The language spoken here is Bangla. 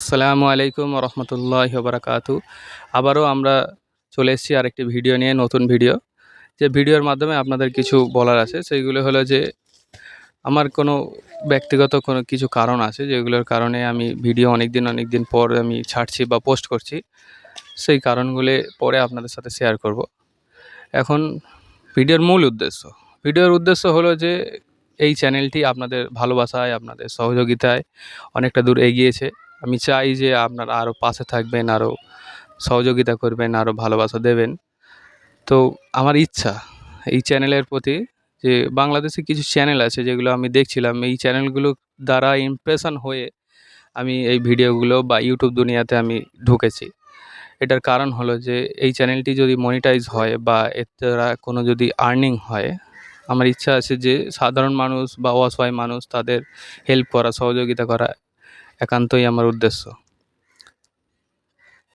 আসসালামু আলাইকুম রহমতুল্লাহ বারাকাতু আবারও আমরা চলে এসেছি আরেকটি ভিডিও নিয়ে, নতুন ভিডিও। যে ভিডিওর মাধ্যমে আপনাদের কিছু বলার আছে, সেইগুলো হলো যে, আমার কোনো ব্যক্তিগত কোনো কিছু কারণ আছে, যেগুলোর কারণে আমি ভিডিও অনেক দিন অনেক দিন পর আমি ছাড়ছি বা পোস্ট করছি, সেই কারণগুলি পরে আপনাদের সাথে শেয়ার করব। এখন ভিডিওর মূল উদ্দেশ্য। ভিডিওর উদ্দেশ্য হলো যে, এই চ্যানেলটি আপনাদের ভালোবাসায়, আপনাদের সহযোগিতায় অনেকটা দূর এগিয়েছে। আমি চাই যে আপনারা আরও পাশে থাকবেন আরও সহযোগিতা করবেন আরও ভালোবাসা দেবেন। তো আমার ইচ্ছা এই চ্যানেলের প্রতি যে বাংলাদেশে কিছু চ্যানেল আছে যেগুলো আমি দেখছিলাম, এই চ্যানেলগুলো দ্বারা ইমপ্রেশন হয়ে আমি এই ভিডিওগুলো বা ইউটিউব দুনিয়াতে আমি ঢুকেছি। এটার কারণ হলো যে এই চ্যানেলটি যদি মনিটাইজ হয় বা এর দ্বারা কোনো যদি আর্নিং হয়, আমার ইচ্ছা আছে যে সাধারণ মানুষ বা অসহায় মানুষ তাদের হেল্প করা, সহযোগিতা করা একান্তই আমার উদ্দেশ্য।